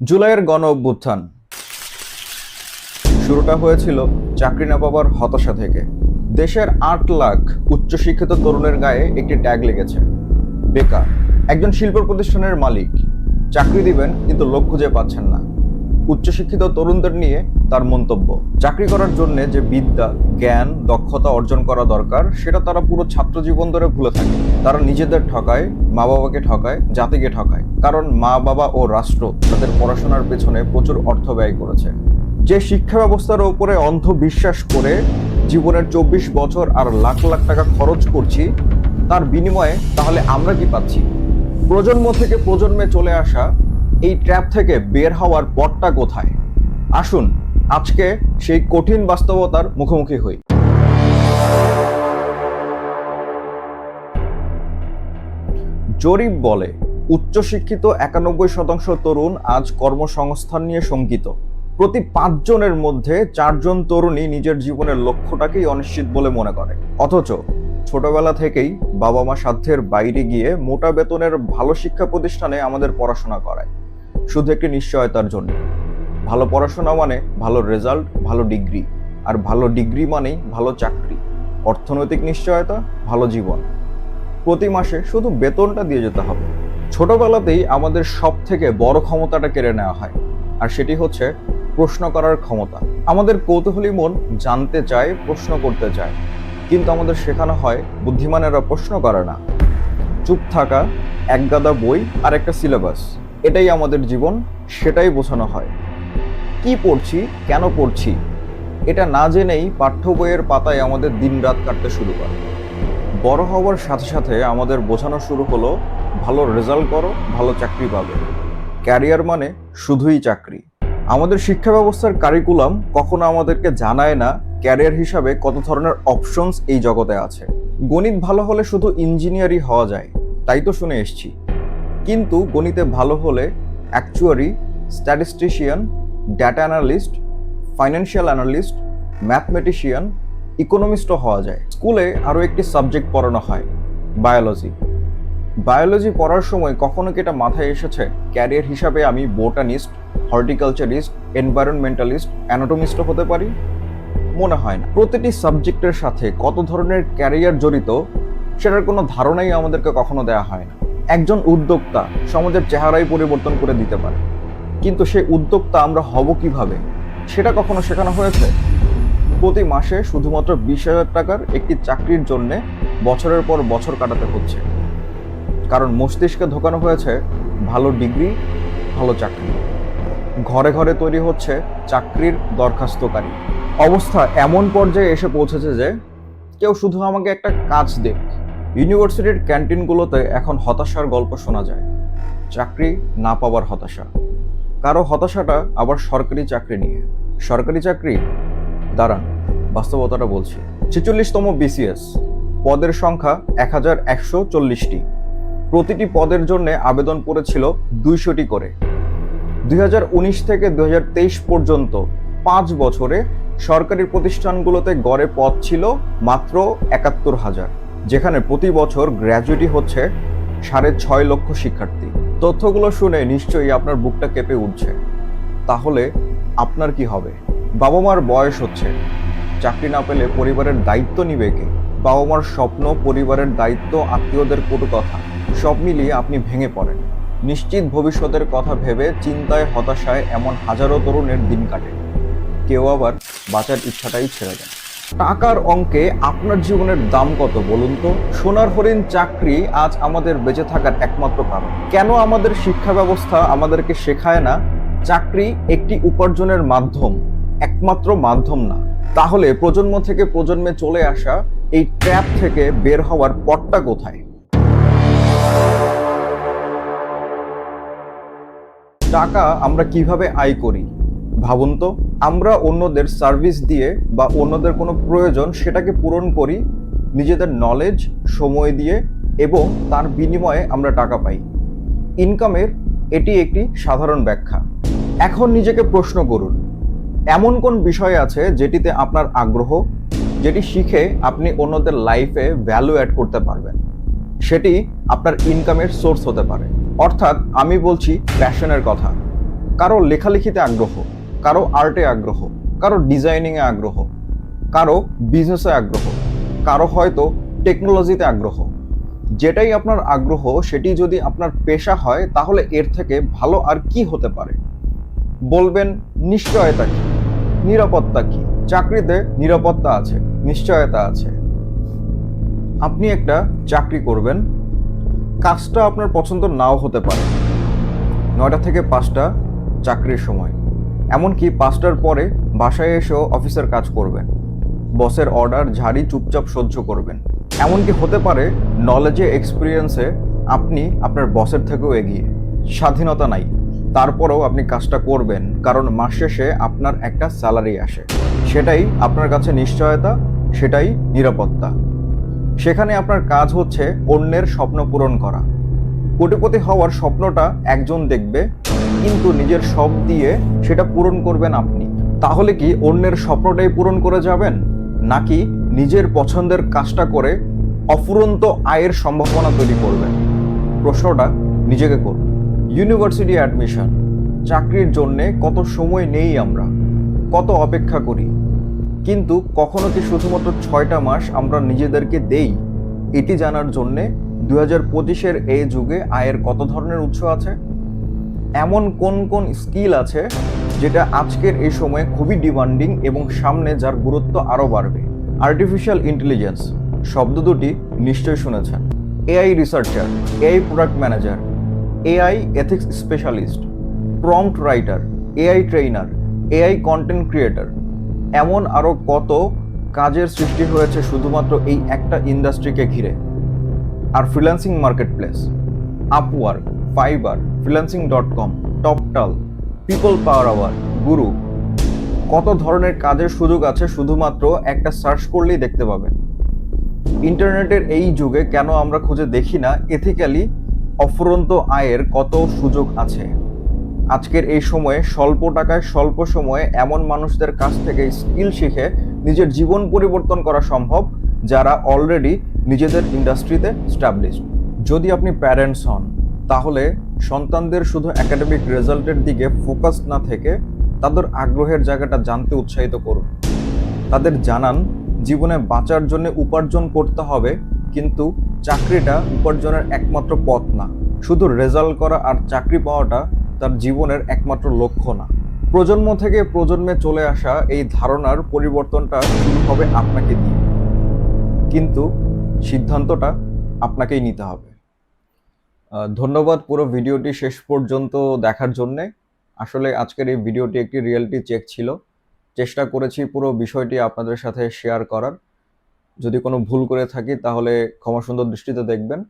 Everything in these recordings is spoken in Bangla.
জুলাইয়ের গণ অভ্যুত্থান শুরুটা হয়েছিল চাকরি না পাবার হতাশা থেকে। দেশের আট লাখ উচ্চশিক্ষিত তরুণের গায়ে একটি ট্যাগ লেগেছে। বেকার। একজন শিল্প প্রতিষ্ঠানের মালিক। চাকরি দিবেন, কিন্তু লক্ষ্য খুঁজে পাচ্ছেন না। উচ্চশিক্ষিত তরুণদের নিয়ে তার মন্তব্য। চাকরি করার জন্য যে বিদ্যা, জ্ঞান, দক্ষতা অর্জন করা দরকার, সেটা তারা পুরো ছাত্র জীবন ধরে ভুলে থাকে। তারা নিজেদের ঠকায় মা বাবাকে ঠকায়, জাতিকে ঠকায়। কারণ মা, বাবা ও রাষ্ট্র তাদের পড়াশোনার পেছনে প্রচুর অর্থ ব্যয় করেছে। যে শিক্ষা ব্যবস্থার অন্ধ বিশ্বাস করে জীবনের চব্বিশ বছর আর লাখ লাখ টাকা খরচ করছি, তার বিনিময়ে তাহলে আমরা কি পাচ্ছি? প্রজন্ম থেকে প্রজন্মে চলে আসা এই ট্র্যাপ থেকে বের হওয়ার পথটা কোথায়? আসুন, আজকে সেই কঠিন বাস্তবতার মুখোমুখি হই। জরিপ বলে, উচ্চশিক্ষিত একানব্বই শতাংশ তরুণ আজ কর্মসংস্থান নিয়ে শঙ্কিত। প্রতি পাঁচজনের মধ্যে চারজন তরুণী নিজের জীবনের লক্ষ্যটাকেই অনিশ্চিত বলে মনে করে। অথচ ছোটবেলা থেকেই বাবা মা সাধ্যের বাইরে গিয়ে মোটা বেতনের ভালো শিক্ষা প্রতিষ্ঠানে আমাদের পড়াশোনা করায়। শুধু একটি নিশ্চয়তার জন্য। ভালো পড়াশোনা মানে ভালো রেজাল্ট ভালো ডিগ্রি আর ভালো ডিগ্রি মানেই ভালো চাকরি। অর্থনৈতিক নিশ্চয়তা, ভালো জীবন। প্রতি মাসে শুধু বেতনটা দিয়ে যেতে হবে। ছোটবেলাতেই আমাদের সব থেকে বড় ক্ষমতাটা কেড়ে নেওয়া হয়। আর সেটি হচ্ছে প্রশ্ন করার ক্ষমতা। আমাদের কৌতূহলী মন জানতে চায়, প্রশ্ন করতে চায়। কিন্তু আমাদের শেখানো হয়, বুদ্ধিমানেরা প্রশ্ন করে না। চুপ থাকা, এক গাদা বই আর একটা সিলেবাস এটাই আমাদের জীবন, সেটাই বোঝানো হয়। কি পড়ছি, কেন পড়ছি, এটা না জেনেই পাঠ্য বইয়ের পাতায় আমাদের দিনরাত কাটতে শুরু করে। বড় হওয়ার সাথে সাথে আমাদের বোঝানো শুরু হলো, ভালো রেজাল্ট করো, ভালো চাকরি পাবে। ক্যারিয়ার মানে শুধুই চাকরি। আমাদের শিক্ষা ব্যবস্থার কারিকুলাম কখনো আমাদেরকে জানায় না ক্যারিয়ার হিসাবে কত ধরনের অপশনস এই জগতে আছে। গণিত ভালো হলে শুধু ইঞ্জিনিয়ারই হওয়া যায়, তাই তো শুনে এসছি। কিন্তু গণিতে ভালো হলে actuary statistician data analyst financial analyst mathematician ইকোনমিস্টও হওয়া যায়। স্কুলে আরও একটি সাবজেক্ট পড়ানো হয় বায়োলজি বায়োলজি পড়ার সময় কখনো কি এটা মাথায় এসেছে? ক্যারিয়ার হিসাবে আমি বোটানিস্ট হর্টিকালচারিস্ট এনভায়রনমেন্টালিস্ট অ্যানাটমিস্টও হতে পারি? মনে হয় না। প্রতিটি সাবজেক্টের সাথে কত ধরনের ক্যারিয়ার জড়িত, সেটার কোনো ধারণাই আমাদেরকে কখনো দেওয়া হয় না। একজন উদ্যোক্তা সমাজের চেহারাই পরিবর্তন করে দিতে পারে। কিন্তু সেই উদ্যোক্তা আমরা হব কীভাবে? সেটা কখনো শেখানো হয়েছে? প্রতি মাসে শুধুমাত্র বিশ হাজার টাকার একটি চাকরির জন্য বছরের পর বছর কাটাতে হচ্ছে। কারণ মস্তিষ্কে ঢোকানো হয়েছে ভালো ডিগ্রি, ভালো চাকরি। ঘরে ঘরে তৈরি হচ্ছে চাকরির দরখাস্তকারী। অবস্থা এমন পর্যায়ে এসে পৌঁছেছে যে কেউ শুধু আমাকে একটা কাজ দেখ ইউনিভার্সিটির ক্যান্টিনগুলোতে এখন হতাশার গল্প শোনা যায়। চাকরি না পাওয়ার হতাশা। কারও হতাশাটা আবার সরকারি চাকরি নিয়ে। সরকারি চাকরি? দাঁড়ান, বাস্তবতাটা বলছি। ছেচল্লিশতম বিসিএস। পদের সংখ্যা এক হাজার একশো চল্লিশটি। প্রতিটি পদের জন্য আবেদন পড়েছিল দুইশোটি করে। দুই হাজার উনিশ থেকে দুই হাজার তেইশ পর্যন্ত পাঁচ বছরে সরকারি প্রতিষ্ঠানগুলোতে গড়ে পদ ছিল মাত্র একাত্তর হাজার। যেখানে প্রতি বছর গ্র্যাজুয়েটি হচ্ছে সাড়ে ছয় লক্ষ শিক্ষার্থী। তথ্যগুলো শুনে নিশ্চয়ই আপনার বুকটা কেঁপে উঠছে। তাহলে আপনার কি হবে? বাবা মার বয়স হচ্ছে। চাকরি না পেলে পরিবারের দায়িত্ব নিবে কে? বাবা মার স্বপ্ন পরিবারের দায়িত্ব, আত্মীয়দের কটু কথা, সব মিলিয়ে আপনি ভেঙে পড়েন। নিশ্চিত ভবিষ্যতের কথা ভেবে চিন্তায়, হতাশায় এমন হাজারো তরুণের দিন কাটে। কেউ আবার বাঁচার ইচ্ছাটাই ছেড়ে দেয় টাকার অঙ্কে আপনার জীবনের দাম কত বলুন তো? সোনার হরিণ চাকরি আজ আমাদের বেঁচে থাকার একমাত্র কারণ। কেন আমাদের শিক্ষা ব্যবস্থা আমাদেরকে শেখায় না? চাকরি একটি উপার্জনের মাধ্যম, একমাত্র মাধ্যম না। তাহলে প্রজন্ম থেকে প্রজন্মে চলে আসা এই ট্র্যাপ থেকে বের হওয়ার পথটা কোথায়? টাকা আমরা কীভাবে আয় করি? ভাবুন তো, আমরা অন্যদের সার্ভিস দিয়ে বা অন্যদের কোনো প্রয়োজন সেটাকে পূরণ করি নিজেদের নলেজ সময় দিয়ে এবং তার বিনিময়ে আমরা টাকা পাই। ইনকামের এটি একটি সাধারণ ব্যাখ্যা। এখন নিজেকে প্রশ্ন করুন, এমন কোন বিষয় আছে যেটিতে আপনার আগ্রহ, যেটি শিখে আপনি অন্যদের লাইফে ভ্যালু অ্যাড করতে পারবেন? সেটি আপনার ইনকামের সোর্স হতে পারে। অর্থাৎ আমি বলছি প্যাশনের কথা। কারও লেখালেখিতে আগ্রহ কারও আর্টে আগ্রহ, কারও ডিজাইনিংয়ে আগ্রহ, কারও বিজনেসে আগ্রহ, কারও হয়তো টেকনোলজিতে আগ্রহ। যেটাই আপনার আগ্রহ, সেটি যদি আপনার পেশা হয়, তাহলে এর থেকে ভালো আর কি হতে পারে? বলবেন, নিশ্চয়তা কি? নিরাপত্তা কি? চাকরিতে নিরাপত্তা আছে, নিশ্চয়তা আছে। আপনি একটা চাকরি করবেন, কাজটা আপনার পছন্দ নাও হতে পারে। নয়টা থেকে পাঁচটা চাকরির সময়। এমনকি পাঁচটার পরে বাসায় এসেও অফিসের কাজ করবেন। বসের অর্ডার ঝাড়ি চুপচাপ সহ্য করবেন। এমনকি হতে পারে নলেজে এক্সপিরিয়েন্সে আপনি আপনার বসের থেকেও এগিয়ে। স্বাধীনতা নাই। তারপরেও আপনি কাজটা করবেন, কারণ মাস শেষে আপনার একটা স্যালারি আসে। সেটাই আপনার কাছে নিশ্চয়তা, সেটাই নিরাপত্তা। সেখানে আপনার কাজ হচ্ছে অন্যের স্বপ্ন পূরণ করা। কোটিপতি হওয়ার স্বপ্নটা একজন দেখবে কিন্তু নিজের সব দিয়ে সেটা পূরণ করবেন আপনি। তাহলে কি অন্যের স্বপ্নটাই পূরণ করে যাবেন? নাকি নিজের পছন্দের কাজটা করে অফুরন্ত আয়ের সম্ভাবনা তৈরি করবেন? প্রশ্নটা নিজেকে করুন। ইউনিভার্সিটি অ্যাডমিশন চাকরির জন্যে কত সময় নেই আমরা, কত অপেক্ষা করি। কিন্তু কখনো কি শুধুমাত্র ছয়টা মাস আমরা নিজেদেরকে দেই? এটি জানার জন্যে দু হাজার পঁচিশের এই যুগে আয়ের কত ধরনের উৎস আছে? এমন কোন কোন স্কিল আছে যেটা আজকের এই সময়ে খুবই ডিমান্ডিং এবং সামনে যার গুরুত্ব আরও বাড়বে? আর্টিফিশিয়াল ইন্টেলিজেন্স শব্দ দুটি নিশ্চয়ই শুনেছেন। AI researcher AI product manager AI ethics specialist prompt writer AI trainer AI content creator এমন আরও কত কাজের সৃষ্টি হয়েছে শুধুমাত্র এই একটা ইন্ডাস্ট্রিকে ঘিরে। আর freelancing marketplace Upwork Fiverr freelancing dot com Toptal PeoplePerHour Guru কত ধরনের কাজের সুযোগ আছে শুধুমাত্র একটা সার্চ করলেই দেখতে পাবেন। ইন্টারনেটের এই যুগে কেন আমরা খুঁজে দেখি না এথিক্যালি অফুরন্ত আয়ের কত সুযোগ আছে। আজকের এই সময়ে স্বল্প টাকায়, স্বল্প সময়ে এমন মানুষদের কাছ থেকে স্কিল শিখে নিজের জীবন পরিবর্তন করা সম্ভব, যারা অলরেডি নিজেদের ইন্ডাস্ট্রিতে স্টাবলিশড যদি আপনি প্যারেন্টস হন তাহলে সন্তানদের শুধু একাডেমিক রেজাল্টের দিকে ফোকাস না থেকে তাদের আগ্রহের জায়গাটা জানতে উৎসাহিত করুন। তাদের জানান, জীবনে বাঁচার জন্য উপার্জন করতে হবে, কিন্তু চাকরিটা উপার্জনের একমাত্র পথ না। শুধু রেজাল্ট করা আর চাকরি পাওয়াটা তার জীবনের একমাত্র লক্ষ্য না। প্রজন্ম থেকে প্রজন্মে চলে আসা এই ধারণার পরিবর্তনটা শুরু হবে আপনাকে দিয়ে। কিন্তু সিদ্ধান্তটা আপনাকেই নিতে হবে। ধন্যবাদ পুরো ভিডিওটি শেষ পর্যন্ত দেখার জন্যে। আসলে আজকের এই ভিডিওটি একটি রিয়েলিটি চেক ছিল। চেষ্টা করেছি পুরো বিষয়টি আপনাদের সাথে শেয়ার করার। যদি কোনো ভুল করে থাকি তাহলে ক্ষমা সুন্দর দৃষ্টিতে দেখবেন।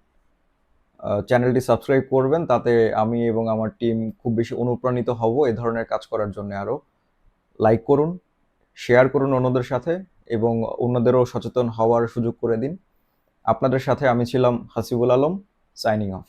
চ্যানেলটি সাবস্ক্রাইব করবেন, তাতে আমি এবং আমার টিম খুব বেশি অনুপ্রাণিত হব এ ধরনের কাজ করার জন্য আরও। লাইক করুন, শেয়ার করুন অন্যদের সাথে এবং অন্যদেরও সচেতন হওয়ার সুযোগ করে দিন। আপনাদের সাথে আমি ছিলাম হাসিবুল আলম, সাইনিং অফ।